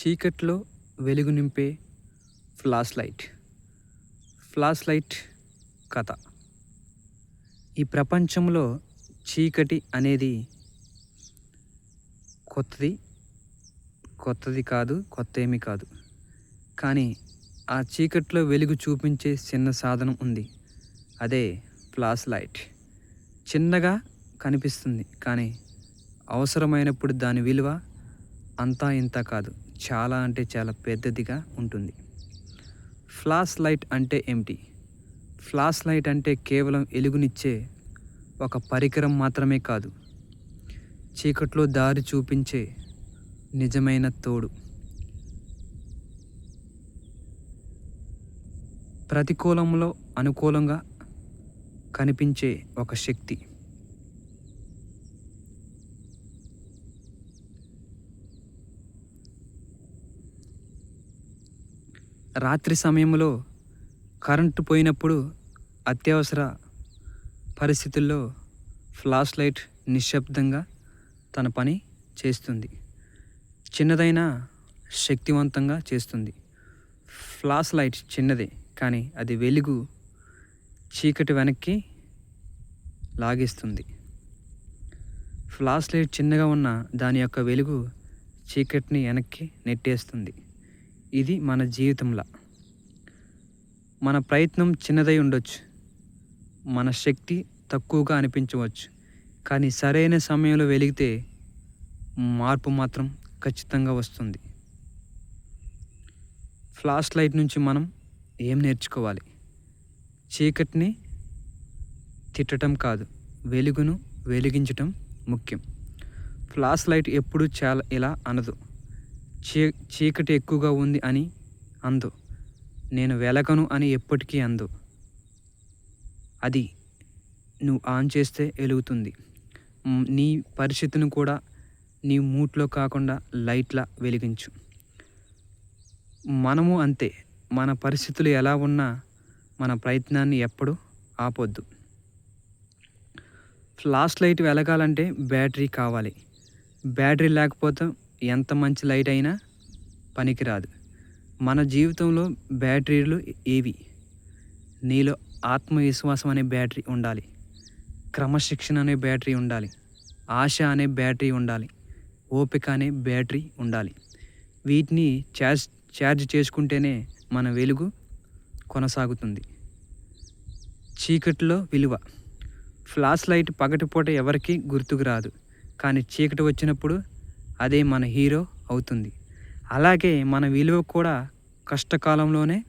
చీకట్లో వెలుగు నింపే ఫ్లాష్ లైట్. ఫ్లాష్ లైట్ కథ. ఈ ప్రపంచంలో చీకటి అనేది కొత్తది కొత్తది కాదు కొత్త ఏమీ కాదు. కానీ ఆ చీకట్లో వెలుగు చూపించే చిన్న సాధనం ఉంది. అదే ఫ్లాష్ లైట్. చిన్నగా కనిపిస్తుంది కానీ అవసరమైనప్పుడు దాని విలువ అంతా ఇంత కాదు. చాలా అంటే చాలా పెద్దదిగా ఉంటుంది. ఫ్లాష్ లైట్ అంటే ఏమిటి? ఫ్లాష్ లైట్ అంటే కేవలం వెలుగునిచ్చే ఒక పరికరం మాత్రమే కాదు. చీకట్లో దారి చూపించే నిజమైన తోడు. ప్రతికూలంలో అనుకూలంగా కనిపించే ఒక శక్తి. రాత్రి సమయంలో కరెంటు పోయినప్పుడు అత్యవసర పరిస్థితుల్లో ఫ్లాష్ లైట్ నిశ్శబ్దంగా తన పని చేస్తుంది. చిన్నదైన శక్తివంతంగా చేస్తుంది. ఫ్లాష్ లైట్ చిన్నదే కానీ అది వెలుగు చీకటి వెనక్కి లాగేస్తుంది. ఫ్లాష్ లైట్ చిన్నగా ఉన్న దాని యొక్క వెలుగు చీకటిని వెనక్కి నెట్టేస్తుంది. ఇది మన జీవితంలో. మన ప్రయత్నం చిన్నదై ఉండొచ్చు. మన శక్తి తక్కువగా అనిపించవచ్చు. కానీ సరైన సమయంలో వెలిగితే మార్పు మాత్రం ఖచ్చితంగా వస్తుంది. ఫ్లాష్ లైట్ నుంచి మనం ఏం నేర్చుకోవాలి? చీకటిని తిట్టడం కాదు వెలుగును వెలిగించటం ముఖ్యం. ఫ్లాష్ లైట్ ఎప్పుడు చాలా ఇలా అనదు. చీ చీకటి ఎక్కువగా ఉంది అని అందు. నేను వెలగను అని ఎప్పటికీ అందు. అది నువ్వు ఆన్ చేస్తే వెలుగుతుంది. నీ పరిస్థితిని కూడా నీ మూట్లో కాకుండా లైట్లా వెలిగించు. మనము అంతే. మన పరిస్థితులు ఎలా ఉన్నా మన ప్రయత్నాన్ని ఎప్పుడు ఆపొద్దు. ఫ్లాష్ లైట్ వెలగాలంటే బ్యాటరీ కావాలి. బ్యాటరీ లేకపోతే ఎంత మంచి లైట్ అయినా పనికిరాదు. మన జీవితంలో బ్యాటరీలు ఏవి? నీలో ఆత్మవిశ్వాసం అనే బ్యాటరీ ఉండాలి. క్రమశిక్షణ అనే బ్యాటరీ ఉండాలి. ఆశ అనే బ్యాటరీ ఉండాలి. ఓపిక అనే బ్యాటరీ ఉండాలి. వీటిని ఛార్జ్ ఛార్జ్ చేసుకుంటేనే మన వెలుగు కొనసాగుతుంది. చీకటిలో విలువ. ఫ్లాష్ లైట్ పగటిపూట ఎవరికీ గుర్తుకు రాదు. కానీ చీకటి వచ్చినప్పుడు అదే మన హీరో అవుతుంది. అలాగే మన విలువ కూడా కష్టకాలంలోనే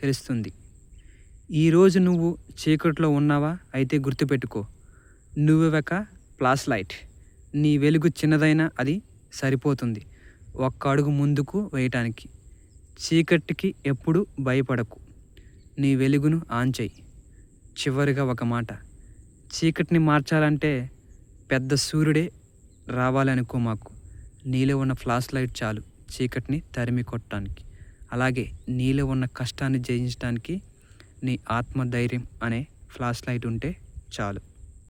తెలుస్తుంది. ఈరోజు నువ్వు చీకట్లో ఉన్నావా? అయితే గుర్తుపెట్టుకో. నువ్వు ప్లాస్ లైట్. నీ వెలుగు చిన్నదైనా అది సరిపోతుంది. ఒక్క అడుగు ముందుకు వేయటానికి. చీకటికి ఎప్పుడు భయపడకు. నీ వెలుగును ఆన్ చేయి. చివరిగా ఒక మాట. చీకటిని మార్చాలంటే పెద్ద సూర్యుడే రావాలనుకో మాకు. నీలో ఉన్న ఫ్లాష్ లైట్ చాలు చీకటిని తరిమి కొట్టడానికి. అలాగే నీలో ఉన్న కష్టాన్ని జయించడానికి నీ ఆత్మధైర్యం అనే ఫ్లాష్ లైట్ ఉంటే చాలు.